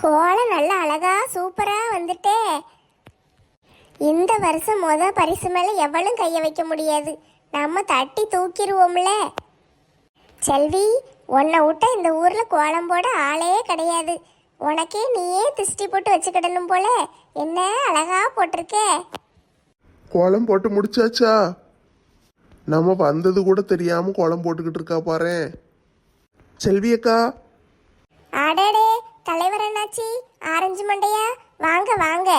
கோலம் நல்ல அழகா சூப்பரா வந்துட்டே. இந்த வருஷம் முத பரிசு மேல எவளும் கைய வைக்க முடியாது. நம்ம தட்டி தூக்கிடுவோம்ல செல்வி உன்னை விட்ட இந்த ஊர்ல கோலம் போட ஆளே கிடையாது. உனக்கே நீயே திருஷ்டி போட்டு வச்சுக்கிடணும் போல. என்ன அழகா போட்டிருக்கே. கோலம் போட்டு முடிச்சாச்சா? நம்ம வந்தது கூட தெரியாம கோலம் போட்டுக்கிட்டு இருக்கா பாரேன். செல்வி அக்கா. அடடே தலைவர் அண்ணாச்சி ஆரஞ்சு மண்டையா? வாங்க வாங்க.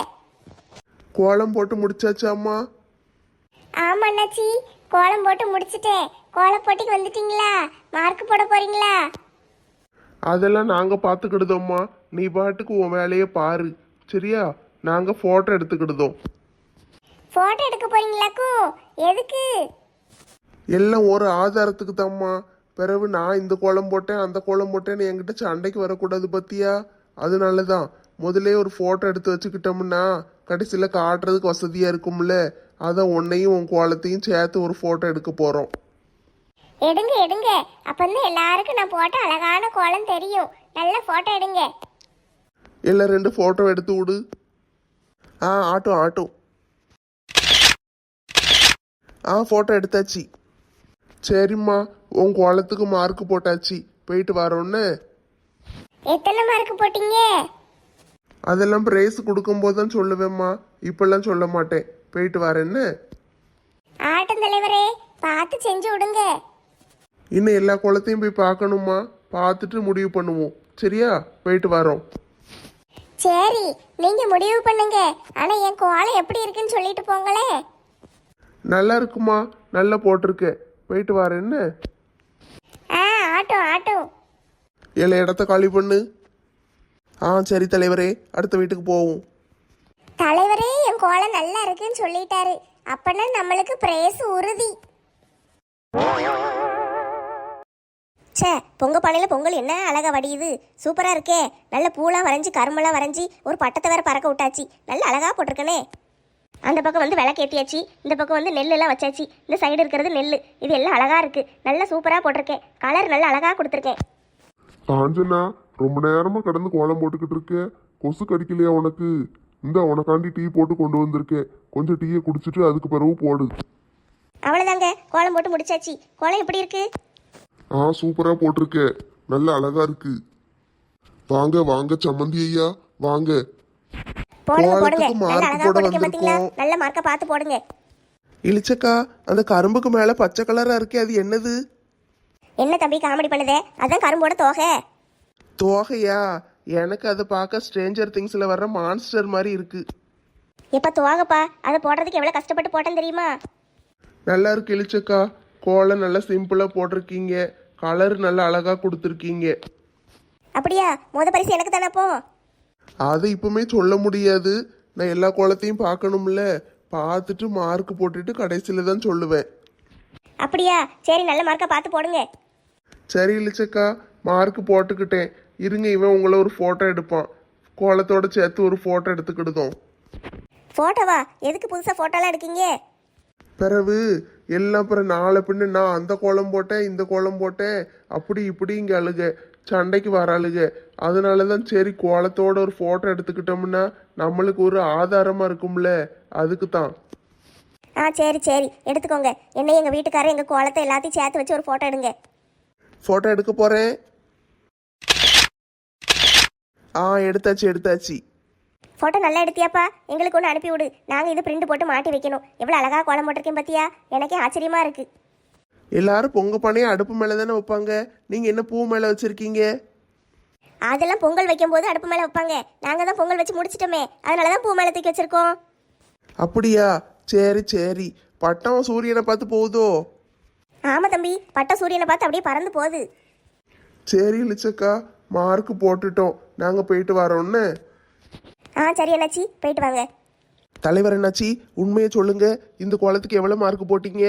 கோலம் போட்டு முடிச்சாச்சா அம்மா. ஆமா அண்ணாச்சி கோலம் போட்டு முடிச்சிட்டேன். கோலம் போட்டிக்கு வந்துட்டீங்களா? மார்க் போட போறீங்களா? அதெல்லாம் நாங்க பாத்துக்கிடுதோம்மா. நீ பாட்டுக்கு உன் வேலையை பாரு. சரியா? நாங்க போட்டோ எடுத்துக்கிடுதோம். போட்டோ எடுக்க போறீங்களாக்கும் எதுக்கு? எல்லாம் ஒரு ஆதாரத்துக்கு தாம்மா பிறகு நான் இந்த கோலம் போட்டேன் அந்த கோலம் போட்டேன்னு என்கிட்ட சண்டைக்கு வரக்கூடாது பத்தியா? அதனால தான் முதல்ல ஒரு ஃபோட்டோ எடுத்து வச்சுக்கிட்டோம்னா கடைசியில் காட்டுறதுக்கு வசதியாக இருக்கும்ல. அதான் உன்னையும் உன் கோலத்தையும் சேர்த்து ஒரு ஃபோட்டோ எடுக்க போகிறோம் எடுங்க எடுங்க. அப்பந்தான் எல்லாருக்கும் நான் போட்ட அழகான கோலம் தெரியும். நல்ல போட்டோ எடுங்க. இல்லை ரெண்டு ஃபோட்டோ எடுத்து விடு. ஆ ஆட்டும் ஆட்டும். ஆ ஃபோட்டோ எடுத்தாச்சு. சரிம்மா உன் கோலத்துக்கு மார்க் போட்டாச்சு. போயிட்டு வரோன்னு. எத்தனை மார்க் போட்டீங்க? அதெல்லாம் பிரைஸ் கொடுக்கும்போது தான் சொல்லுவேம்மா. இப்பெல்லாம் சொல்ல மாட்டேன். போயிட்டு வரேன்னு. ஆட்டம் தலைவரே பார்த்து செஞ்சு விடுங்க. இன்னும் எல்லா குளத்தையும் போய் பார்க்கணுமா பார்த்துட்டு முடிவு பண்ணுவோம். சரியா? போயிட்டு வரோம். சரி நீங்க முடிவு பண்ணுங்க. ஆனா என் கோலம் எப்படி இருக்குன்னு சொல்லிட்டு போங்களே நல்லா இருக்குமா? நல்லா போட்டிருக்க போயிட்டு வரேன்னு ஆ ஆட்டும் ஆட்டும் எல்லா இடத்த காலி பண்ணு. ஆ சரி தலைவரே அடுத்த வீட்டுக்கு போவோம். தலைவரே என் கோலம் நல்லா இருக்குன்னு சொல்லிட்டாரு. அப்பனா நம்மளுக்கு பிரேஸ் உறுதி. ச்சே பொங்க பானையில் பொங்கல் என்ன அழகா வடியுது. சூப்பரா இருக்கே. நல்ல பூலாம் வரைஞ்சி கரும்பெல்லாம் வரைஞ்சி ஒரு பட்டத்தை வேற பறக்க விட்டாச்சு. நல்ல அழகா போட்டிருக்கனே. அந்த பக்கம் வந்து விளக்கேத்தியாச்சு. இந்த பக்கம் வந்து நெல் எல்லாம் வச்சாச்சு. இந்த சைடு இருக்கிறது நெல் இது எல்லாம் அழகா இருக்கு. நல்ல சூப்பரா போட்டிருக்கேன். கலர் நல்ல அழகா கொடுத்துருக்கேன். காஞ்சனா ரொம்ப நேரமா கடந்து கோலம் போட்டுக்கிட்டு இருக்க. கொசு கடிக்கலையா உனக்கு? இந்த உனக்காண்டி டீ போட்டு கொண்டு வந்திருக்கேன். கொஞ்சம் டீயை குடிச்சிட்டு அதுக்கு பிறகு போடு. அவ்வளோதாங்க கோலம் போட்டு முடிச்சாச்சு. கோலம் எப்படி இருக்கு? ஆ சூப்பரா போட்டிருக்க நல்ல அழகா இருக்கு. வாங்க வாங்க சம்மந்தி ஐயா. வாங்க. போடுங்க போடுங்க. கோலத்துக்கு நல்ல mark அழகா போட போடுங்க பாத்தீங்களா? வந்திருக்கோம். நல்ல மார்க்கை பார்த்து போடுங்க. இழிச்சக்கா அந்த கரும்புக்கு மேலே பச்சை கலராக இருக்கே அது என்னது? என்ன தம்பி காமெடி பண்ணுதே? அதான் கரும்போட தோகை. தோகையா? எனக்கு அதை பார்க்க ஸ்ட்ரேஞ்சர் திங்ஸில் வர்ற மான்ஸ்டர் மாதிரி இருக்கு. எப்ப துவாகப்பா அதை போடுறதுக்கு எவ்வளவு கஷ்டப்பட்டு போட்டேன் தெரியுமா? நல்லா இருக்கு இழிச்சக்கா கோலம் நல்லா சிம்பிளாக போட்டிருக்கீங்க. கலர் நல்லா அழகாக கொடுத்துருக்கீங்க. அப்படியா? முத பரிசு எனக்கு தானே அப்போ? அதை இப்பவுமே சொல்ல முடியாது. நான் எல்லா கோலத்தையும் பார்க்கணும்ல. பார்த்துட்டு மார்க் போட்டுட்டு கடைசியில் தான் சொல்லுவேன். அப்படியா? சரி நல்ல மார்க்கா பார்த்து போடுங்க. சரி இழிச்சக்கா மார்க் போட்டுக்கிட்டேன். இருங்க இவன் உங்களை ஒரு ஃபோட்டோ எடுப்பான். கோலத்தோட சேர்த்து ஒரு ஃபோட்டோ எடுத்துக்கிடுதோம். போட்டோவா எதுக்கு புதுசா போட்டோலாம் எடுக்கீங்க? பிறகு எல்லாம் அப்புறம் நாளை பின்ன நான் அந்த கோலம் போட்டேன் இந்த கோலம் போட்டேன். அப்படி இப்படி இங்கே அழுக. சண்டைக்கு வர அழுக அதனால தான் சரி கோலத்தோட ஒரு ஃபோட்டோ எடுத்துக்கிட்டோம்னா நம்மளுக்கு ஒரு ஆதாரமாக இருக்கும்ல. அதுக்கு தான் ஆ சரி சரி. எடுத்துக்கோங்க. என்ன எங்க வீட்டுக்காரர் எங்க கோலத்தை எல்லாத்தையும் சேர்த்து வச்சு ஒரு போட்டோ எடுங்க. ஃபோட்டோ எடுக்க போகிறேன் ஆ எடுத்தாச்சு எடுத்தாச்சு. போட்டோ நல்லா எடுத்தியாப்பா? எங்களுக்கு ஒன்று அனுப்பி விடு நாங்கள் இது பிரிண்ட் போட்டு மாட்டி வைக்கணும். எவ்வளோ அழகா கோலம் போட்டிருக்கேன் பார்த்தியா எனக்கே ஆச்சரியமா இருக்கு. எல்லாரும் பொங்க பானையை அடுப்பு மேலே தானே வைப்பாங்க. நீங்கள் என்ன பூ மேலே வச்சுருக்கீங்க? அதெல்லாம் பொங்கல் வைக்கும்போது அடுப்பு மேலே வைப்பாங்க. நாங்கள் தான் பொங்கல் வச்சு முடிச்சிட்டோமே. அதனால தான் பூ மேலே தூக்கி வச்சிருக்கோம். அப்படியா? சரி சரி. பட்டம் சூரியனை பார்த்து போகுதோ? ஆமாம் தம்பி பட்ட சூரியனை பார்த்து அப்படியே பறந்து போகுது. சரி இழிச்சக்கா மார்க் போட்டுட்டோம். நாங்கள் போயிட்டு வரோன்னு ஆ சரி அண்ணாச்சி போயிட்டு வாங்க. தலைவர் என்னாச்சி? உண்மையை சொல்லுங்க. இந்த குளத்துக்கு எவ்வளோ மார்க் போட்டீங்க?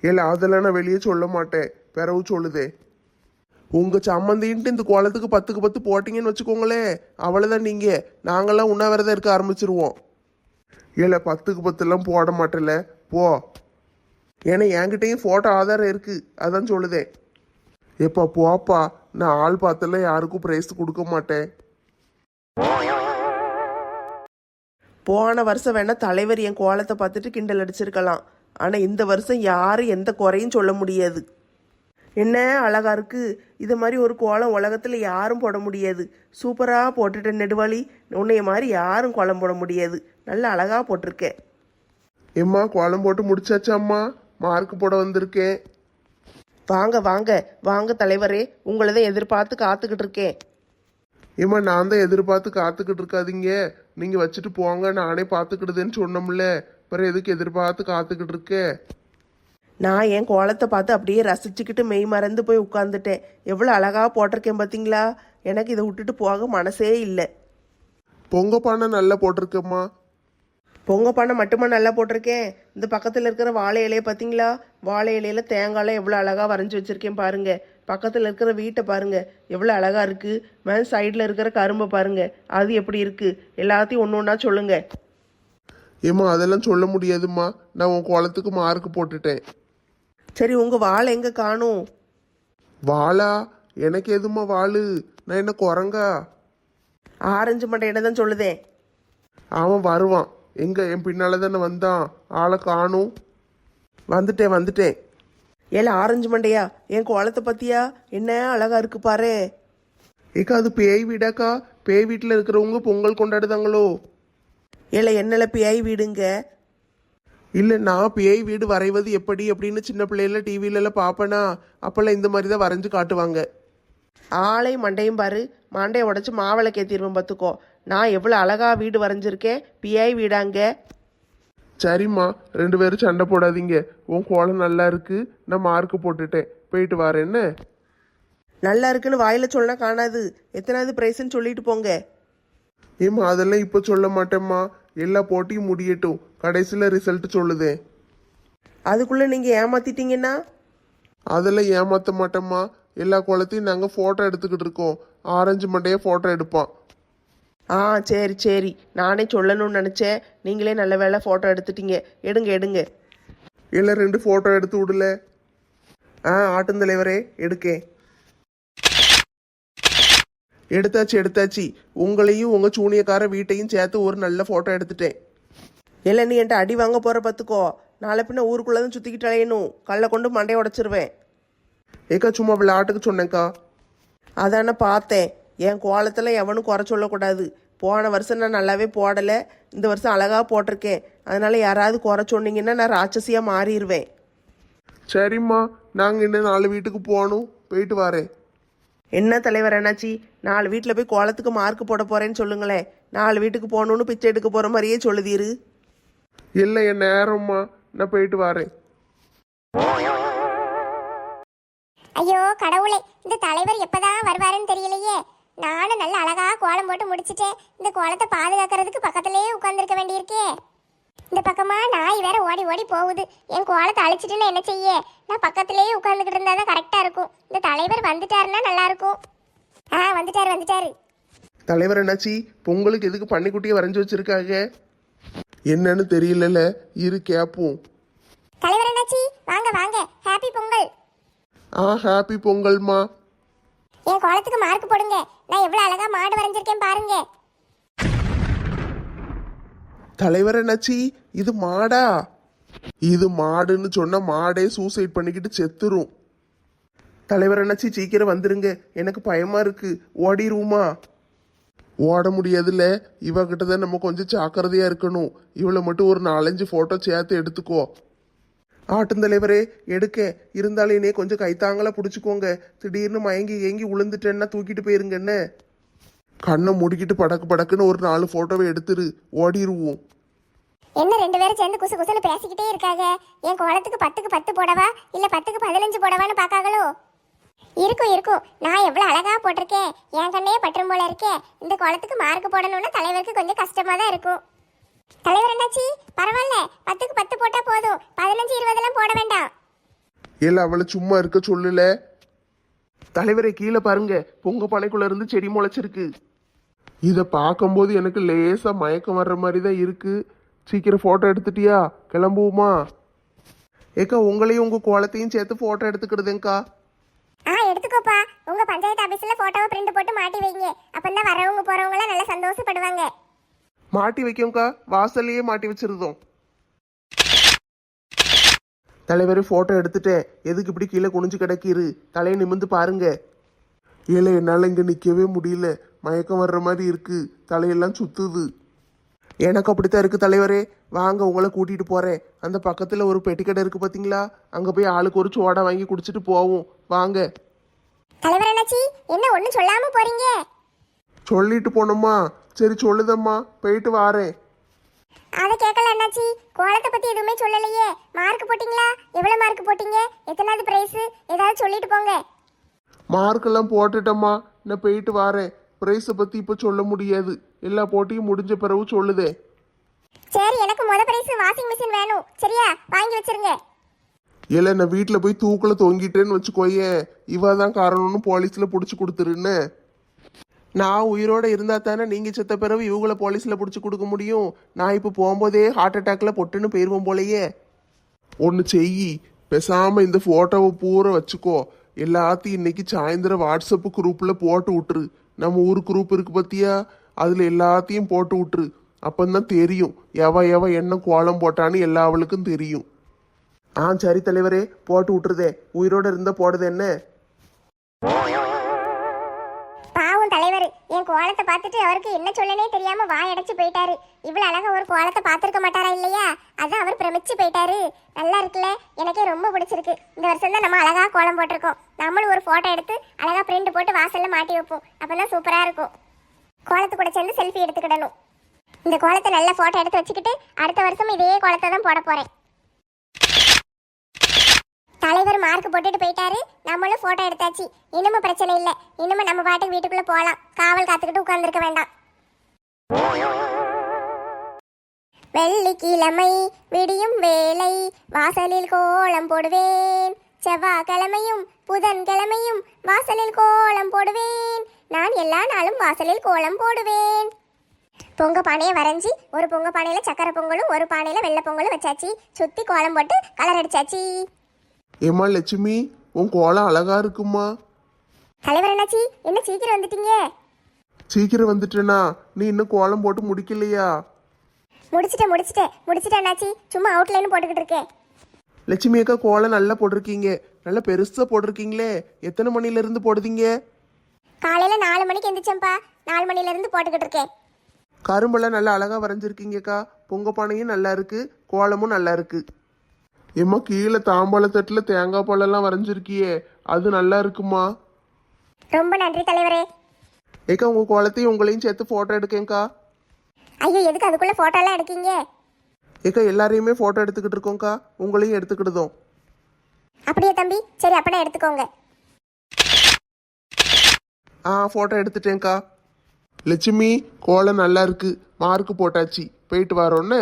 இல்லை அதெல்லாம் நான் வெளியே சொல்ல மாட்டேன். பிறவு சொல்லுதே. உங்கள் சம்மந்தின்ட்டு இந்த குளத்துக்கு பத்துக்கு பத்து போட்டிங்கன்னு வச்சுக்கோங்களேன். அவ்வளோதான் நீங்கள் நாங்களாம் உண்ணாவிரதம் இருக்க ஆரம்பிச்சிருவோம். இல்லை பத்துக்கு பத்துலாம் போட மாட்டேல. போ. ஏன்னா என்கிட்டயும் ஃபோட்டோ ஆதாரம் இருக்குது அதான் சொல்லுதேன் எப்பா போப்பா. நான் ஆள் பார்த்தெல்லாம் யாருக்கும் ப்ரைஸ் கொடுக்க மாட்டேன். போன வருஷம் வேணால் தலைவர் என் கோலத்தை பார்த்துட்டு கிண்டல் அடிச்சிருக்கலாம். ஆனால் இந்த வருஷம் யாரும் எந்த குறையும் சொல்ல முடியாது. என்ன அழகா இருக்கு? இது மாதிரி ஒரு கோலம் உலகத்தில் யாரும் போட முடியாது. சூப்பராக போட்டுட்ட நெடுவாளி உன்னைய மாதிரி யாரும் கோலம் போட முடியாது. நல்ல அழகாக போட்டிருக்கேன் எம்மா கோலம் போட்டு முடிச்சாச்சாம்மா மார்க் போட வந்திருக்கேன். வாங்க வாங்க. வாங்க தலைவரே உங்களை தான் எதிர்பார்த்து காத்துக்கிட்டு இருக்கேன். ஏம்மா நான் தான் எதிர்பார்த்து காத்துக்கிட்டு இருக்காதீங்க. நீங்க வச்சுட்டு போங்க நானே பார்த்துக்கிடுதேன்னு சொன்னோம்ல. பிறகு எதுக்கு எதிர்பார்த்து காத்துக்கிட்டு இருக்க? நான் என் கோலத்தை பார்த்து அப்படியே ரசிச்சுக்கிட்டு மெய் மறந்து போய் உட்காந்துட்டேன் எவ்வளோ அழகாக போட்டிருக்கேன் பார்த்தீங்களா? எனக்கு இதை விட்டுட்டு போக மனசே இல்லை. பொங்க பானை நல்லா போட்டிருக்கேம்மா. பொங்க பானை மட்டுமா நல்லா போட்டிருக்கேன்? இந்த பக்கத்தில் இருக்கிற வாழை இலையை பார்த்தீங்களா? வாழை இலையில தேங்காய்லாம் எவ்வளோ அழகாக வரைஞ்சி வச்சிருக்கேன் பாருங்க. பக்கத்தில் இருக்கிற வீட்டை பாருங்க. எவ்வளோ அழகாக இருக்கு. மேலே சைடில் இருக்கிற கரும்பை பாருங்க. அது எப்படி இருக்கு? எல்லாத்தையும் ஒன்று ஒன்றா சொல்லுங்க. ஏம்மா அதெல்லாம் சொல்ல முடியாதும்மா. நான் உன் கோலத்துக்கு மார்க் போட்டுட்டேன். சரி உங்கள் வாழை எங்கே காணும்? வாளா? எனக்கு எதும்மா வாளு? நான் என்ன குரங்கா? ஆரஞ்சு மண்டையிட தான் சொல்லுதேன் அவன் வருவான். எங்க? என் பின்னால தானே வந்தான். ஆளை காணும். வந்துட்டேன் வந்துட்டேன். ஏல ஆரஞ்சு மண்டையா? என் கோலத்தை பத்தியா? என்ன அழகா இருக்கு பாரு. ஏக்கா அது பேய் வீடாக்கா? பேய் வீட்டில் இருக்கிறவங்க பொங்கல் கொண்டாடுதாங்களோ? ஏல என்னல பேய் வீடுங்க? இல்லை நான் பேய் வீடு வரைவது எப்படி? அப்படின்னு சின்ன பிள்ளையில டிவிலெல்லாம் பார்ப்பேனா அப்போல்லாம் இந்த மாதிரி தான் வரைஞ்சு காட்டுவாங்க. ஆளை மண்டையும் பாரு. மண்டையை உடைச்சு மாவளை கேத்திடுவேன் பார்த்துக்கோ நான் எவ்வளோ அழகா வீடு வரைஞ்சிருக்கேன்? பிஐ வீடாங்க. சரிம்மா ரெண்டு பேரும் சண்டை போடாதீங்க. உன் கோலம் நல்லா இருக்கு. நான் மார்க் போட்டுட்டேன். போயிட்டு வரேன் என்ன? நல்லா இருக்குன்னு வாயில சொன்னா காணாது. எத்தனாவது பிரைஸ்ன்னு சொல்லிட்டு போங்க. ஏம்மா அதெல்லாம் இப்போ சொல்ல மாட்டேம்மா. எல்லா போட்டியும் முடியட்டும். கடைசியில் ரிசல்ட் சொல்லுதே. அதுக்குள்ள நீங்க ஏமாத்திட்டீங்கன்னா? அதெல்லாம் ஏமாற்ற மாட்டேம்மா. எல்லா கோலத்தையும் நாங்கள் ஃபோட்டோ எடுத்துக்கிட்டு இருக்கோம். ஆரஞ்சு மண்டையே ஃபோட்டோ எடுப்பான். ஆ சரி சரி. நானே சொல்லணும்னு நினச்சேன். நீங்களே நல்ல வேலை ஃபோட்டோ எடுத்துட்டீங்க. எடுங்க எடுங்க. இல்லை ரெண்டு ஃபோட்டோ எடுத்து விடல. ஆ ஆட்டுந்தலைவரே எடுக்கேன். எடுத்தாச்சு எடுத்தாச்சு. உங்களையும் உங்கள் சூனியக்கார வீட்டையும் சேர்த்து ஒரு நல்ல ஃபோட்டோ எடுத்துட்டேன். இல்லை நீ என்கிட்ட அடி வாங்க போகிற பார்த்துக்கோ நாளை பின்ன ஊருக்குள்ளே தான் சுற்றிக்கிட்டு அலையணும் கல்லை கொண்டு மண்டையை உடச்சிருவேன். ஏக்கா சும்மா விளையாட்டுக்கு சொன்னேன்க்கா. அதானே பார்த்தேன். என் கோலத்தில் எவனும் குறை சொல்லக்கூடாது. போன வருஷம் நான் நல்லாவே போடலை. இந்த வருஷம் அழகாக போட்டிருக்கேன். அதனால் யாராவது குறை சொன்னீங்கன்னா நான் ராட்சசியாக மாறிடுவேன். சரிம்மா. நாங்கள் இன்னும் நாலு வீட்டுக்கு போகணும். போயிட்டு வரேன். என்ன தலைவர் என்னாச்சி நாலு வீட்டில் போய் கோலத்துக்கு மார்க் போட போகிறேன்னு சொல்லுங்களேன் நாலு வீட்டுக்கு போகணுன்னு பிச்சை எடுக்க போகிற மாதிரியே சொல்லுதீரு. இல்லை என் நேரம்மா. நான் போயிட்டு வரேன். ஐயோ கடவுளே. இந்த தலைவர் எப்பதான் வருவாருன்னு தெரியலையே. நானும் நல்ல அழகா கோலம் போட்டு முடிச்சிட்டேன். இந்த கோலத்தை பாதுகாக்கிறதுக்கு பக்கத்திலேயே உட்கார்ந்திருக்க வேண்டியிருக்கே. இந்த பக்கமா நாய் வேற ஓடி ஓடி போகுது. என் கோலத்தை அழிச்சிட்டுன்னு என்ன செய்ய? நான் பக்கத்திலேயே உட்கார்ந்துக்கிட்டு இருந்தா தான் கரெக்டா இருக்கும். இந்த தலைவர் வந்துட்டாருன்னா நல்லா இருக்கும். ஆ வந்துட்டாரு வந்துட்டாரு. தலைவர் என்னாச்சி? பொங்கலுக்கு எதுக்கு பன்னிக்குட்டியை வரைஞ்சி வச்சிருக்காங்க? என்னன்னு தெரியலல. இரு கேப்போம். தலைவர் என்னாச்சி? வாங்க வாங்க. ஹாப்பி பொங்கல். ஆ ஹாப்பி பொங்கல்மா. என் கோலத்துக்கு மார்க் போடுங்க. நான் எவ்வளவு அழகா மாடு வரைஞ்சிருக்கேன் பாருங்க. தலைவர் என்னாச்சி? இது மாடா? இது மாடுன்னு சொன்னால் மாடே சூசைட் பண்ணிக்கிட்டு செத்துரும். தலைவர் என்னாச்சி சீக்கிரம் வந்துருங்க. எனக்கு பயமா இருக்கு. ஓடிருவோமா? ஓட முடியாதுல்ல. இவகிட்ட தான் நம்ம கொஞ்சம் ஜாக்கிரதையா இருக்கணும். இவளை மட்டும் ஒரு நாலஞ்சு போட்டோ சேர்த்து எடுத்துக்கோ. ஆட்டுந்தலைவரே எடுக்க. இருந்தாலும் என்னைய கொஞ்சம் கைத்தாங்களா பிடிச்சிக்கோங்க. திடீர்னு மயங்கி ஏங்கி உளுந்துட்டேன்னா தூக்கிட்டு போயிருங்க என்ன? கண்ணை முடிக்கிட்டு படக்கு படக்குன்னு ஒரு நாலு போட்டோவை எடுத்துரு ஓடிருவோம். என்ன ரெண்டு பேரும் சேர்ந்து குசு குசுன்னு பேசிக்கிட்டே இருக்காங்க என் கோலத்துக்கு பத்துக்கு பத்து போடவா? இல்ல பத்துக்கு பதினஞ்சு போடவான்னு பாக்காங்களோ இருக்கும் இருக்கும் நான் எவ்வளவு அழகா போட்டிருக்கேன். என் கண்ணே பற்றும் போல இருக்கே. இந்த கோலத்துக்கு மார்க் போடணும்னா தலைவருக்கு கொஞ்சம் கஷ்டமா தான் இருக்கும். தலைவர் என்னாச்சி? பரவாயில்ல. பத்துக்கு பத்து போட்டா போதும். பதினஞ்சு இருபதெல்லாம் போட வேண்டாம். ஏல அவளை சும்மா இருக்க சொல்லல. தலைவரை கீழே பாருங்க. பொங்க பானைக்குள்ள இருந்து செடி முளைச்சிருக்கு. இதை பார்க்கும்போது எனக்கு லேசா மயக்கம் வர்ற மாதிரி தான் இருக்கு. சீக்கிரம் போட்டோ எடுத்துட்டியா? கிளம்புவோமா? ஏக்கா உங்களையும் உங்க கோலத்தையும் சேர்த்து போட்டோ எடுத்துக்கிடுதேங்க்கா ஆ எடுத்துக்கோப்பா. உங்க பஞ்சாயத்து ஆபீஸ்ல போட்டோவை பிரிண்ட் போட்டு மாட்டி வைங்க. அப்பந்தான் வரவங்க போறவங்களாம் நல்லா சந்தோஷப்படுவாங்க. மாட்டி வைக்கோங்க்கா வாசல்லையே மாட்டி வச்சிருந்தோம் தலைவரே ஃபோட்டோ எடுத்துட்டேன். எதுக்கு இப்படி கீழே குனிஞ்சு கிடக்கிரு? தலையை நிமிந்து பாருங்க. ஏல என்னால் இங்கே நிற்கவே முடியல. மயக்கம் வர்ற மாதிரி இருக்கு. தலையெல்லாம் சுத்துது. எனக்கு அப்படித்தான் இருக்கு தலைவரே. வாங்க உங்களை கூட்டிட்டு போறேன். அந்த பக்கத்தில் ஒரு பெட்டிக்கடை இருக்கு பார்த்தீங்களா அங்கே போய் ஆளுக்கு ஒரு சோடா வாங்கி குடிச்சிட்டு போவோம். வாங்க. தலைவர் என்னாச்சி என்ன ஒன்றும் சொல்லாம போறீங்க? சொல்லிட்டு போனோமா சரி சொல்லுதம்மா. போயிட்டு வாரேன். அதை கேட்கல என்னாச்சி கோலத்தை பத்தி எதுவுமே சொல்லலையே. மார்க் போட்டீங்களா? எவ்வளவு மார்க் போட்டீங்க? எத்தனாவது பிரைஸ் ஏதாவது சொல்லிட்டு போங்க. மார்க்கெல்லாம் போட்டுட்டம்மா. நான் போயிட்டு வரேன். ப்ரைஸை பற்றி இப்போ சொல்ல முடியாது. எல்லா போட்டியும் முடிஞ்ச பிறகு சொல்லுதே. சரி எனக்கு முத பிரைஸ் வாஷிங் மிஷின் வேணும். சரியா? வாங்கி வச்சிருங்க. இல்லை நான் வீட்டில் போய் தூக்கில் தொங்கிட்டேன்னு வச்சுக்கோயேன் இவ தான் காரணம்னு போலீஸில் பிடிச்சி கொடுத்துருன்னு. நான் உயிரோட இருந்தா தானே நீங்கள் செத்த பிறகு இவங்கள போலீஸில் பிடிச்சி கொடுக்க முடியும்? நான் இப்போ போகும்போதே ஹார்ட் அட்டாக்ல பொட்டுன்னு போயிடுவோம் போலயே. ஒன்று செய் பேசாமல் இந்த ஃபோட்டோவை பூரா வச்சுக்கோ. எல்லாத்தையும் இன்னைக்கு சாயந்தரம் வாட்ஸ்அப் குரூப்பில் போட்டு விட்டுரு. நம்ம ஊர் குரூப் இருக்கு பத்தியா? அதில் எல்லாத்தையும் போட்டு விட்டுரு. அப்பந்தான் தெரியும். எவ எவ என்ன கோலம் போட்டான்னு எல்லா அவளுக்கும் தெரியும். ஆ சரி தலைவரே போட்டு விட்டுருதே. உயிரோட இருந்தா போடுது என்ன? கோலத்தை பார்த்துட்டு அவருக்கு என்ன சொல்லனே தெரியாம வாயடைச்சு போயிட்டாரு. இவ்வளவு அழகா ஒரு கோலத்தை பார்த்துருக்க மாட்டாரா இல்லையா? அதான் அவர் பிரமிச்சு போயிட்டாரு. நல்லா இருக்குல்ல? எனக்கே ரொம்ப பிடிச்சிருக்கு. இந்த வருஷம் தான் நம்ம அழகா கோலம் போட்டிருக்கோம். நம்மளும் ஒரு போட்டோ எடுத்து அழகா பிரிண்ட் போட்டு வாசல்ல மாட்டி வைப்போம். அப்பதான் சூப்பரா இருக்கும். கோலத்து கூட சேர்ந்து செல்ஃபி எடுத்துக்கிடணும். இந்த கோலத்தை நல்ல போட்டோ எடுத்து வச்சுக்கிட்டு அடுத்த வருஷம் இதே கோலத்தை தான் போட போறேன். தலைவர் மார்க் போட்டுட்டு போயிட்டாரு. நம்மளும் போட்டோ எடுத்தாச்சு. இனிமே பிரச்சனை இல்லை. இனிமே நம்ம பாட்டுக்கு வீட்டுக்குள்ள போகலாம் காவல் காத்துக்கிட்டு உட்கார்ந்துருக்க வேண்டாம். வெள்ளிக்கிழமை விடியும் வேலை வாசலில் கோலம் போடுவேன். செவ்வாய்க்கிழமையும் புதன்கிழமையும் வாசலில் கோலம் போடுவேன். நான் எல்லா நாளும் வாசலில் கோலம் போடுவேன். பொங்க பானையை வரைஞ்சி ஒரு பொங்க பானையில் சக்கரை பொங்கலும் ஒரு பானையில் வெள்ளை பொங்கலும் வச்சாச்சு. சுற்றி கோலம் போட்டு கலர் அடிச்சாச்சு. ஏம்மா லட்சுமி உன் கோலம் அழகா இருக்குமா? தலைவர் என்னாச்சி என்ன சீக்கிரம் வந்துட்டீங்க? சீக்கிரம் வந்துட்டேனா. நீ இன்னும் கோலம் போட்டு முடிக்கலையா? முடிச்சிட்டேன் முடிச்சிட்டேன். முடிச்சிட்டேன் என்னாச்சி சும்மா அவுட்லைன் போட்டுக்கிட்டு இருக்கேன். லட்சுமி அக்கா கோலம் நல்லா போட்டிருக்கீங்க. நல்லா பெருசா போட்டிருக்கீங்களே. எத்தனை மணில இருந்து போடுதீங்க? காலையில நாலு மணிக்கு எந்திரிச்சேன்ப்பா. நாலு மணில இருந்து போட்டுக்கிட்டு இருக்கேன். கரும்பெல்லாம் நல்லா அழகா வரைஞ்சிருக்கீங்கக்கா பொங்க பானையும் நல்லா இருக்கு. கோலமும் நல்லா இருக்கு. ஏம்மா கீழே தாம்பாள தட்டுல தேங்காய் பழம்லாம் வரைஞ்சிருக்கியே. அது நல்லா இருக்குமா? ரொம்ப நன்றி தலைவரே. ஏக்கா உங்க கோலத்தையும் உங்களையும் சேர்த்து போட்டோ எடுக்கேங்க்கா ஐயோ எதுக்கு அதுக்குள்ள போட்டோ எல்லாம் எடுக்கீங்க? ஏக்கா எல்லாரையுமே போட்டோ எடுத்துக்கிட்டு இருக்கோங்க்கா உங்களையும் எடுத்துக்கிடுதோம். அப்படியே தம்பி சரி அப்படியே எடுத்துக்கோங்க. ஆ போட்டோ எடுத்துட்டேங்க்கா லட்சுமி கோலம் நல்லா இருக்கு. மார்க் போட்டாச்சு. போயிட்டு வரோன்னு.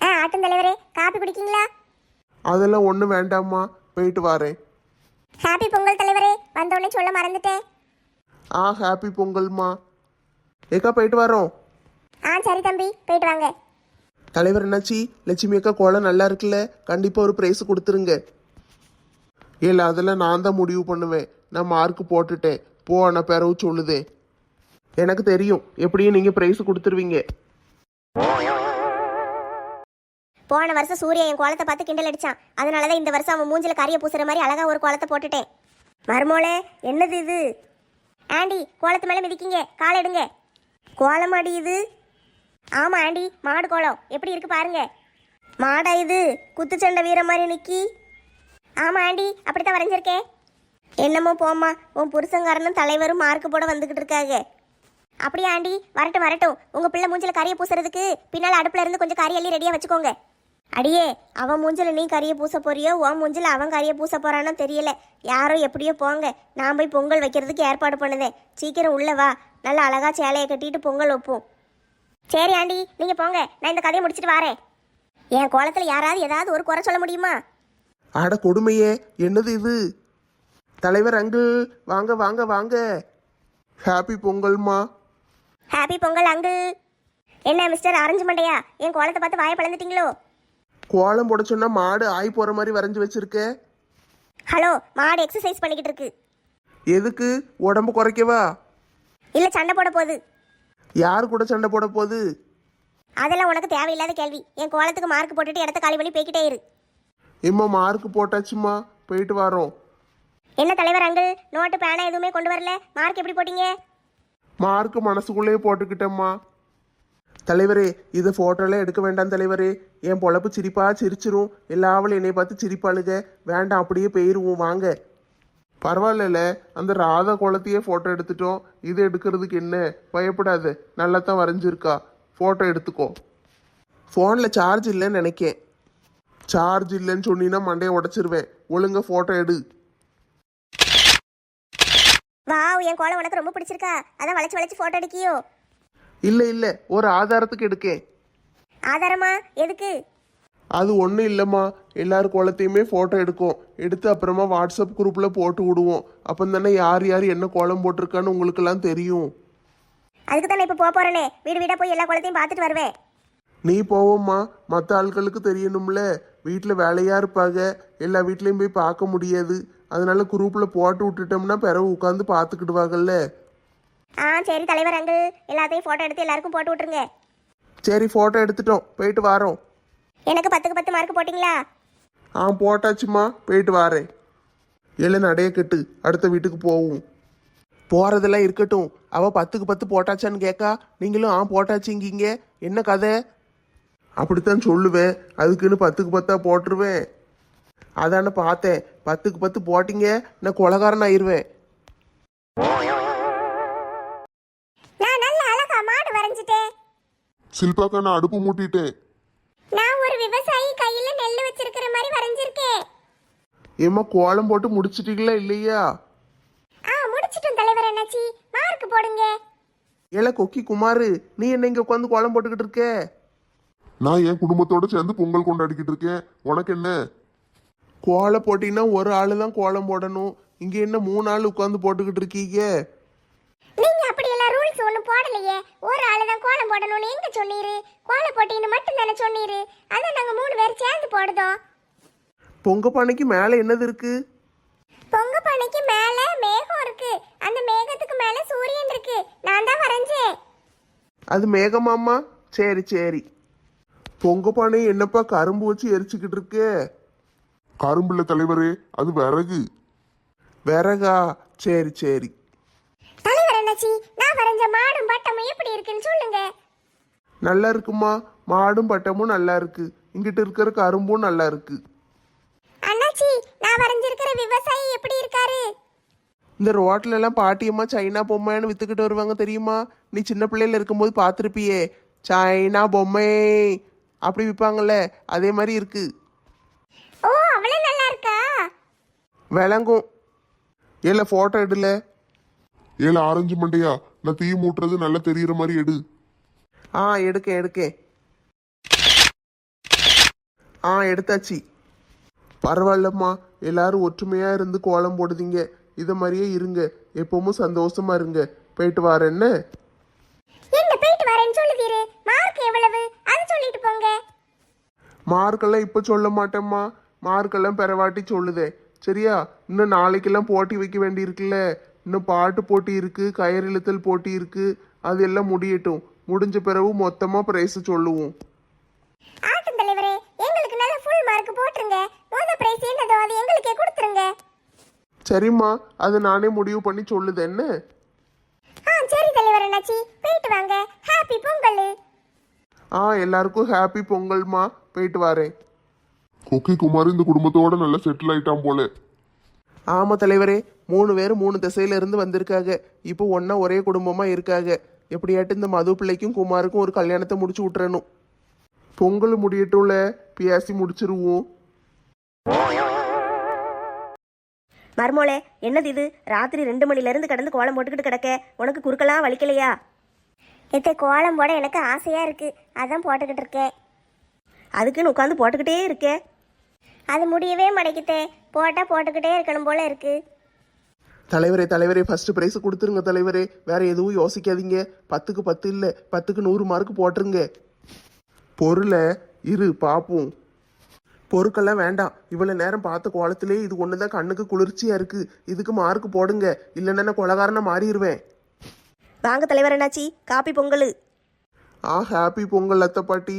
ஆ ஆட்டும் தலைவரே. காப்பி குடிக்கீங்களா? அதெல்லாம் ஒன்றும் வேண்டாம்மா. போயிட்டு வரேன். ஹாப்பி பொங்கல் தலைவரே வந்தோடனே சொல்ல மறந்துட்டேன். ஆ ஹாப்பி பொங்கல்மா. ஏக்கா போயிட்டு வரோம். ஆ சரி தம்பி போயிட்டு வாங்க. தலைவர் என்னாச்சி? லட்சுமி அக்கா கோலம் நல்லா இருக்குல்ல? கண்டிப்பாக ஒரு ப்ரைஸ் கொடுத்துருங்க. ஏல அதெல்லாம் நான் தான் முடிவு பண்ணுவேன். நான் மார்க் போட்டுட்டேன். போ நான் பிறவு சொல்லுதேன் எனக்கு தெரியும். எப்படியும் நீங்கள் ப்ரைஸ் கொடுத்துருவீங்க. போன வருஷம் சூர்யா என் கோலத்தை பார்த்து கிண்டல் அடிச்சான். அதனால தான் இந்த வருஷம் அவன் மூஞ்சில கறியை பூசுற மாதிரி அழகா ஒரு கோலத்தை போட்டுட்டேன். மருமோளே என்னது இது? ஆண்டி கோலத்து மேலே மிதிக்கிங்க. காலை எடுங்க. கோலம் அடி இது? ஆமா ஆண்டி மாடு கோலம். எப்படி இருக்கு பாருங்க. மாடா இது? குத்துச்சண்டை வீர மாதிரி நிக்கி. ஆமா ஆண்டி அப்படித்தான் வரைஞ்சிருக்கேன் என்னமோ போம்மா உன் புருஷங்காரனும் தலைவரும் மார்க்கு போட வந்துகிட்டு இருக்காங்க. அப்படியே ஆண்டி வரட்டும் வரட்டும். உங்க பிள்ளை மூஞ்சில கறியை பூசுறதுக்கு பின்னால் அடுப்புல இருந்து கொஞ்சம் கறி அள்ளி ரெடியா வச்சுக்கோங்க. அடியே அவன் மூஞ்சில நீ கறியை பூச போறியோ உன் மூஞ்சில அவன் கறியை பூச போறானோ தெரியல. யாரோ எப்படியோ போங்க. நான் போய் பொங்கல் வைக்கிறதுக்கு ஏற்பாடு பண்ணுதேன். சீக்கிரம் உள்ள வா. நல்லா அழகா சேலையை கட்டிட்டு பொங்கல் வைப்போம். சரி ஆண்டி நீங்க போங்க. நான் இந்த கதையை முடிச்சிட்டு வரேன். என் கோலத்துல யாராவது ஏதாவது ஒரு குறை சொல்ல முடியுமா? அட கொடுமையே. என்னது இது? தலைவர் அங்கிள் வாங்க வாங்க வாங்க. ஹாப்பி பொங்கல்மா. ஹாப்பி பொங்கல் அங்கிள் என்ன மிஸ்டர் ஆரஞ்சு மண்டையா? என் கோலத்தை பார்த்து வாயை பழந்துட்டீங்களோ கோலம் போட சொன்னா மாடு ஆய் போகிற மாதிரி வரைஞ்சி வச்சிருக்க. ஹலோ மாடு எக்ஸசைஸ் பண்ணிக்கிட்டு இருக்கு. எதுக்கு? உடம்பு குறைக்கவா? இல்ல சண்டை போட போகுது. யார் கூட சண்டை போட போகுது? அதெல்லாம் உனக்கு தேவையில்லாத கேள்வி. என் கோலத்துக்கு மார்க் போட்டுட்டு இடத்த காலி பண்ணி போய்கிட்டே இரு. இம்மா மார்க் போட்டாச்சுமா போயிட்டு வரோம். என்ன தலைவர் அங்கிள்? நோட்டு பேனா எதுவுமே கொண்டு வரல. மார்க் எப்படி போட்டீங்க? மார்க் மனசுக்குள்ளேயே போட்டுக்கிட்டேம்மா. தலைவரே இதை ஃபோட்டோலாம் எடுக்க வேண்டாம் தலைவரே. என் பொழப்பு சிரிப்பா சிரிச்சிரும். எல்லாவளும் என்னை பார்த்து சிரிப்பாளுக. வேண்டாம் அப்படியே போயிடுவோம் வாங்க. பரவாயில்ல அந்த ராதா குளத்தையே ஃபோட்டோ எடுத்துட்டோம். இது எடுக்கிறதுக்கு என்ன? பயப்படாத நல்லா தான் வரைஞ்சிருக்கா. ஃபோட்டோ எடுத்துக்கோ. ஃபோனில் சார்ஜ் இல்லைன்னு நினைக்கேன். சார்ஜ் இல்லைன்னு சொன்னீங்கன்னா மண்டையை உடச்சிருவேன். ஒழுங்கா ஃபோட்டோ எடு. வாவ் என் கோலம் உனக்கு ரொம்ப பிடிச்சிருக்கா. அதான் வளைச்சு வளைச்சு ஃபோட்டோ எடுக்கியோ. இல்லை இல்லை. ஒரு ஆதாரத்துக்கு எடுக்கேன் ஆதாரமா? எதுக்கு? அது ஒன்றும் இல்லைம்மா. எல்லார் கோலத்தையுமே ஃபோட்டோ எடுக்கும். எடுத்து அப்புறமா வாட்ஸ்அப் குரூப்பில் போட்டு விடுவோம். அப்போ தானே யார் யார் என்ன கோலம் போட்டிருக்கான்னு உங்களுக்கெல்லாம் தெரியும். அதுக்கு தானே இப்போ போக போறேனே. வீடு வீடா போய் எல்லா கோலத்தையும் பார்த்துட்டு வருவேன் நீ போவோம்மா. மற்ற ஆட்களுக்கு தெரியணும்ல. வீட்டில் வேலையாக இருப்பாங்க எல்லா வீட்லேயும் போய் பார்க்க முடியாது. அதனால குரூப்பில் போட்டு விட்டுட்டோம்னா பிறகு உட்காந்து பார்த்துக்கிடுவாங்கல்ல ஆ சரி தலைவர் அங்கிள். எல்லாத்தையும் போட்டோ எடுத்து எல்லாருக்கும் போட்டு விட்டுருங்க. சரி ஃபோட்டோ எடுத்துட்டோம். போயிட்டு வாரோம். எனக்கு பத்துக்கு பத்து மார்க் போட்டிங்களா? ஆ போட்டாச்சுமா போயிட்டு வாரேன். இல்லை நடைய கட்டு. அடுத்த வீட்டுக்கு போவோம். போகிறதெல்லாம் இருக்கட்டும். அவள் பத்துக்கு பத்து போட்டாச்சான்னு கேட்கா நீங்களும் ஆ போட்டாச்சுங்கிங்க என்ன கதை? அப்படித்தான் சொல்லுவேன். அதுக்குன்னு பத்துக்கு பத்தா போட்டுருவேன். அதான பார்த்தேன். பத்துக்கு பத்து போட்டீங்க. நான் கொலகாரன் ஆயிருவேன் சில்பாக்கா நான் அடுப்பு மூட்டிட்டேன். நான் ஒரு விவசாயி கையில நெல் வச்சிருக்கிற மாதிரி வரைஞ்சிருக்கேன். ஏம்மா கோலம் போட்டு முடிச்சிட்டீங்களா இல்லையா? ஆ முடிச்சிட்டோம் தலைவர் அண்ணாச்சி. மார்க் போடுங்க. ஏல கொக்கி குமாரு நீ என்ன இங்கே உட்காந்து கோலம் போட்டுக்கிட்டு இருக்க? நான் என் குடும்பத்தோட சேர்ந்து பொங்கல் கொண்டாடிக்கிட்டு இருக்கேன். உனக்கு என்ன? கோலம் போட்டிங்கன்னா ஒரு ஆளு தான் கோலம் போடணும். இங்கே என்ன மூணு ஆள் உட்காந்து போட்டுக்கிட்டு இருக்கீங்க? ரூல்ஸ் ஒண்ணும் போடலையே. ஒரு ஆளு தான் கோலம் போடணும்னு எங்க சொன்னீரு? கோலம் போட்டீங்கன்னு மட்டும் தானே சொன்னீரு? அதான் நாங்க மூணு பேர் சேர்ந்து போடுதோம். பொங்க பானைக்கு மேலே என்னது இருக்கு? பொங்க பானைக்கு மேல மேகம் இருக்கு. அந்த மேகத்துக்கு மேல சூரியன் இருக்கு. நான் தான் வரைஞ்சேன். அது மேகமாம்மா? சரி சரி. பொங்க பானை என்னப்பா கரும்பு வச்சு எரிச்சுக்கிட்டு இருக்கு? கரும்புள்ள தலைவரே அது விறகு. விறகா? சரி சரி. அண்ணாச்சி நான் வரைஞ்ச மாடும் பட்டமும் எப்படி இருக்குன்னு சொல்லுங்க. நல்லா இருக்குமா? மாடும் பட்டமும் நல்லா இருக்கு. இங்கிட்ட இருக்கிற கரும்பும் நல்லா இருக்கு. அண்ணாச்சி நான் வரைஞ்சிருக்கிற விவசாயி எப்படி இருக்காரு? இந்த ரோட்ல எல்லாம் பாட்டியம்மா சைனா பொம்மைன்னு வித்துக்கிட்டு வருவாங்க தெரியுமா? நீ சின்ன பிள்ளையில இருக்கும்போது பார்த்துருப்பியே. சைனா பொம்மை. அப்படி விற்பாங்கல்ல அதே மாதிரி இருக்கு. ஓ அவ்வளவு நல்லா இருக்கா? விளங்கும். ஏல ஃபோட்டோ எடுல. ஏல ஆரஞ்சு மண்டையா? நான் தீ மூட்டுறது நல்லா தெரியற மாதிரி எடு. ஆ எடுக்கேன் எடுக்கேன் ஆ எடுத்தாச்சு. பரவாயில்லம்மா. எல்லாரும் ஒற்றுமையா இருந்து கோலம் போடுதீங்க. இத மாதிரியே இருங்க. எப்பவும் சந்தோஷமா இருங்க. போயிட்டு வரேன் என்ன என்ன போயிட்டு வரேன்னு சொல்லுவீரு மார்க் எவ்வளவு? அது சொல்லிட்டு போங்க. மார்க்கெல்லாம் இப்போ சொல்ல மாட்டேம்மா. மார்க்கெல்லாம் பெறவாட்டி சொல்லுதே. சரியா? இன்னும் நாளைக்கெல்லாம் போட்டி வைக்க வேண்டியிருக்குல்ல. இன்னும் பாட்டு போட்டி இருக்கு கயிறு இழுத்தல் போட்டி இருக்கு அது எல்லாம் முடியட்டும். முடிஞ்ச பிறகு மொத்தமாக ப்ரைஸ் சொல்லுவோம். ஆட்டும் தலைவரே எங்களுக்கு நல்ல ஃபுல் மார்க் போட்டுருங்க. முத பிரைஸ் என்னதோ அது எங்களுக்கே கொடுத்துருங்க. சரிம்மா அது நானே முடிவு பண்ணி சொல்லுது என்ன? ஆ சரி தலைவர் அண்ணாச்சி போயிட்டு வாங்க. ஹாப்பி பொங்கல். ஆ எல்லாருக்கும் ஹாப்பி பொங்கல்மா. போயிட்டு வரேன். கொக்கி குமார் இந்த குடும்பத்தோட நல்லா செட்டில் ஆயிட்டான் போல. ஆமா தலைவரே மூணு பேர் மூணு திசையில இருந்து வந்திருக்காங்க. இப்போ ஒண்ணா ஒரே குடும்பமா இருக்காங்க. எப்படியாட்டு இந்த மது பிள்ளைக்கும் குமாருக்கும் ஒரு கல்யாணத்தை முடிச்சு விட்டுறணும். பொங்கல் முடியட்டும்ல பேசி முடிச்சிருவோம். மர்மோளே என்னது இது? ராத்திரி ரெண்டு மணில இருந்து கடந்து கோலம் போட்டுக்கிட்டு கிடக்க. உனக்கு குறுக்கலாம் வலிக்கலையா? இத்தை கோலம் போட எனக்கு ஆசையா இருக்கு. அதான் போட்டுக்கிட்டு இருக்கேன். அதுக்குன்னு உட்காந்து போட்டுக்கிட்டே இருக்கே. அது முடியவே மாட்டேங்குதே. போட்டா போட்டுக்கிட்டே இருக்கணும் போல இருக்கு. தலைவரே தலைவரே ஃபர்ஸ்ட் பிரைஸ் கொடுத்துருங்க தலைவரே. வேற எதுவும் யோசிக்காதீங்க. பத்துக்கு பத்து இல்ல பத்துக்கு நூறு மார்க் போட்டுருங்க. பொருளை இரு பாப்போம். பொருட்கெல்லாம் வேண்டாம். இவ்வளவு நேரம் பார்த்த கோலத்திலே இது ஒண்ணுதான் கண்ணுக்கு குளிர்ச்சியா இருக்கு. இதுக்கு மார்க் போடுங்க. இல்லைன்னா நான் கொலகாரனா மாறிடுவேன். வாங்க தலைவர் என்னாச்சி காப்பி பொங்கல். ஆ ஹாப்பி பொங்கல் அத்தை பாட்டி.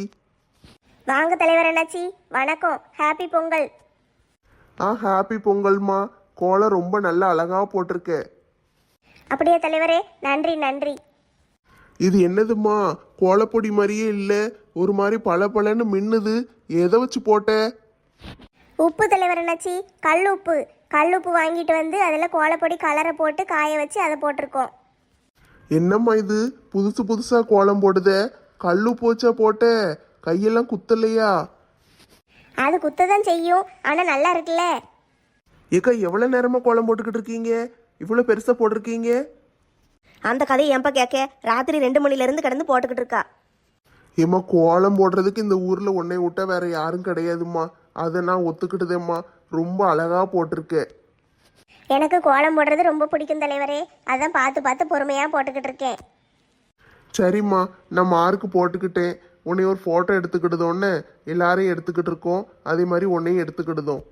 வாங்க தலைவர் அண்ணாச்சி. வணக்கம். ஹாப்பி பொங்கல். ஆ ஹாப்பி பொங்கல்மா. கோலம் ரொம்ப நல்லா அழகா போட்டிருக்க. அப்படியே தலைவரே? நன்றி நன்றி. இது என்னதுமா? கோலப்பொடி மாதிரியே இல்லை. ஒரு மாதிரி பளபளன்னு மின்னுது. எதை வச்சு போட்ட? உப்பு தலைவர் அண்ணாச்சி. கல் உப்பு. கல் உப்பு வாங்கிட்டு வந்து அதில் கோலப்பொடி கலரை போட்டு காய வச்சு அதை போட்டிருக்கோம். என்னம்மா இது? புதுசு புதுசா கோலம் போடுத. கல்லு போச்சா போட்ட. கையெல்லாம் குத்தலையா? அது குத்த தான் செய்யும். ஆனால் நல்லா இருக்குல்ல? ஏக்கா எவ்வளவு நேரமா கோலம் போட்டுக்கிட்டு இருக்கீங்க? இவ்வளவு பெருசா போட்டிருக்கீங்க? அந்த கதையை ஏன்பா கேட்க? ராத்திரி ரெண்டு மணிலேருந்து கிடந்து போட்டுக்கிட்டு இருக்கா. ஏம்மா கோலம் போடுறதுக்கு இந்த ஊர்ல உன்னை விட்டா வேற யாரும் கிடையாதும்மா. அதை நான் ஒத்துக்கிட்டதேம்மா. ரொம்ப அழகா போட்டிருக்க. எனக்கு கோலம் போடுறது ரொம்ப பிடிக்கும் தலைவரே. அதான் பார்த்து பார்த்து பொறுமையாக போட்டுக்கிட்டு இருக்கேன். சரிம்மா நான் மார்க் போட்டுக்கிட்டேன். உன்னை ஒரு ஃபோட்டோ எடுத்துக்கிட்டதோன்னே எல்லாரையும் எடுத்துக்கிட்டு இருக்கோம் அதே மாதிரி உன்னையும் எடுத்துக்கிட்டதும்.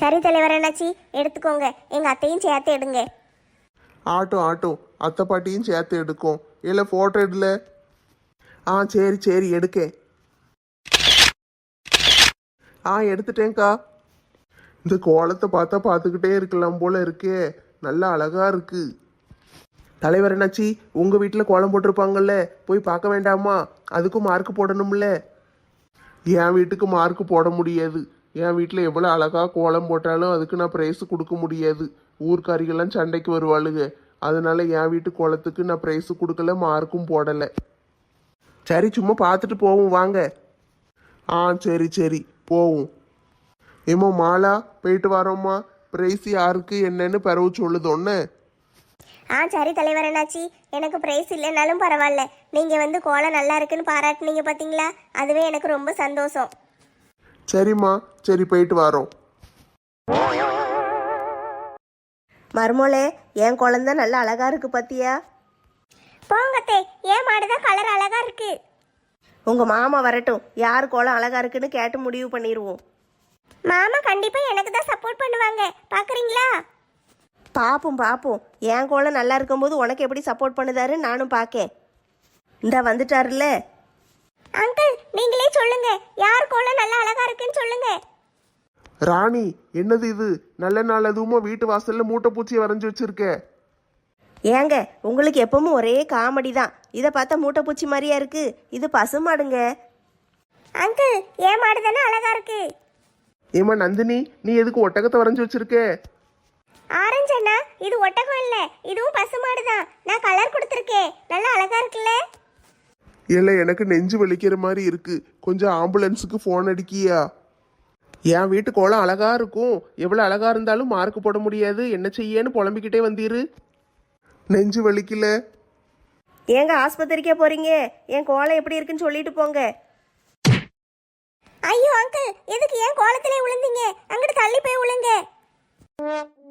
சரி தலைவர் அண்ணாச்சி எடுத்துக்கோங்க. எங்கள் அத்தையும் சேர்த்து எடுங்க. ஆட்டோ ஆட்டோ அத்தை பாட்டியும் சேர்த்து எடுக்கும். இல்லை ஃபோட்டோ எடுல. ஆ சரி சரி எடுக்கேன் ஆ எடுத்துட்டேன்க்கா. இந்த கோலத்தை பார்த்தா பார்த்துக்கிட்டே இருக்கலாம் போல இருக்கே. நல்லா அழகா இருக்கு. தலைவர் என்னாச்சி? உங்கள் வீட்டில் கோலம் போட்டிருப்பாங்கல்ல. போய் பார்க்க வேண்டாமா? அதுக்கும் மார்க் போடணும்ல. என் வீட்டுக்கு மார்க் போட முடியாது. என் வீட்டில் எவ்வளோ அழகாக கோலம் போட்டாலும் அதுக்கு நான் ப்ரைஸ் கொடுக்க முடியாது. ஊர்க்காரிகள்லாம் சண்டைக்கு வருவாளுங்க அதனால என் வீட்டு கோலத்துக்கு நான் ப்ரைஸ் கொடுக்கல மார்க்கும் போடலை. சரி சும்மா பார்த்துட்டு போவோம் வாங்க. ஆ சரி சரி. போவோம். ஏம்மா மாலா போயிட்டு வரோம்மா. ப்ரைஸ் யாருக்கு என்னன்னு பிறவு சொல்லுதோன்னு ஆ சரி தலைவர் அண்ணாச்சி எனக்கு ப்ரைஸ் இல்லைனாலும் பரவாயில்ல. நீங்கள் வந்து கோலம் நல்லா இருக்குன்னு பாராட்டுனீங்க பார்த்தீங்களா அதுவே எனக்கு ரொம்ப சந்தோஷம். சரிம்மா சரி போயிட்டு வரோம். மருமோளே என் குழந்தை நல்லா அழகா இருக்கு பாத்தியா? போங்கத்தே ஏன் மாடுதான் கலர் அழகா இருக்கு. உங்க மாமா வரட்டும் யார் கோலம் அழகா இருக்குன்னு கேட்டு முடிவு பண்ணிடுவோம் மாமா கண்டிப்பா எனக்கு தான் சப்போர்ட் பண்ணுவாங்க. பாக்குறீங்களா? பாப்போம் பாப்போம். என் கோலம் நல்லா இருக்கும்போது உனக்கு எப்படி சப்போர்ட் பண்ணுதாரு நானும் பார்க்கேன் இந்தா வந்துட்டாருல்ல? அங்கிள் நீங்களே சொல்லுங்க. யார் கோலம் நல்லா அழகா இருக்குன்னு சொல்லுங்க. ராணி என்னது இது? நல்ல நாள் அதுவுமா வீட்டு வாசல்ல மூட்டை பூச்சியை வரைஞ்சி வச்சிருக்க. ஏங்க உங்களுக்கு எப்பவும் ஒரே காமெடி தான். இதை பார்த்தா மூட்டைப்பூச்சி மாதிரியா இருக்கு. இது பசுமாடுங்க அங்கிள் ஏன் மாடு தானே அழகா இருக்கு. ஏம்மா நந்தினி நீ எதுக்கு ஒட்டகத்தை வரைஞ்சி வச்சிருக்க? ஆரஞ்சு அண்ணா இது ஒட்டகம் இல்ல இதுவும் பசுமாடு தான். நான் கலர் கொடுத்துருக்கேன் நல்லா அழகா இருக்குல்ல? இல்லை எனக்கு நெஞ்சு வலிக்கிற மாதிரி இருக்கு. கொஞ்சம் ஆம்புலன்ஸுக்கு ஃபோன் அடிக்கியா? என் வீட்டு கோலம் அழகா இருக்கும். எவ்வளோ அழகா இருந்தாலும் மார்க் போட முடியாது. என்ன செய்யன்னு புலம்பிக்கிட்டே வந்தீரு. நெஞ்சு வலிக்கல. ஏங்க ஆஸ்பத்திரிக்கே போறீங்க? என் கோலம் எப்படி இருக்குன்னு சொல்லிட்டு போங்க. ஐயோ அங்கிள் எதுக்கு ஏன் கோலத்திலே விழுந்தீங்க அங்கிட்டு தள்ளி போய் விழுங்க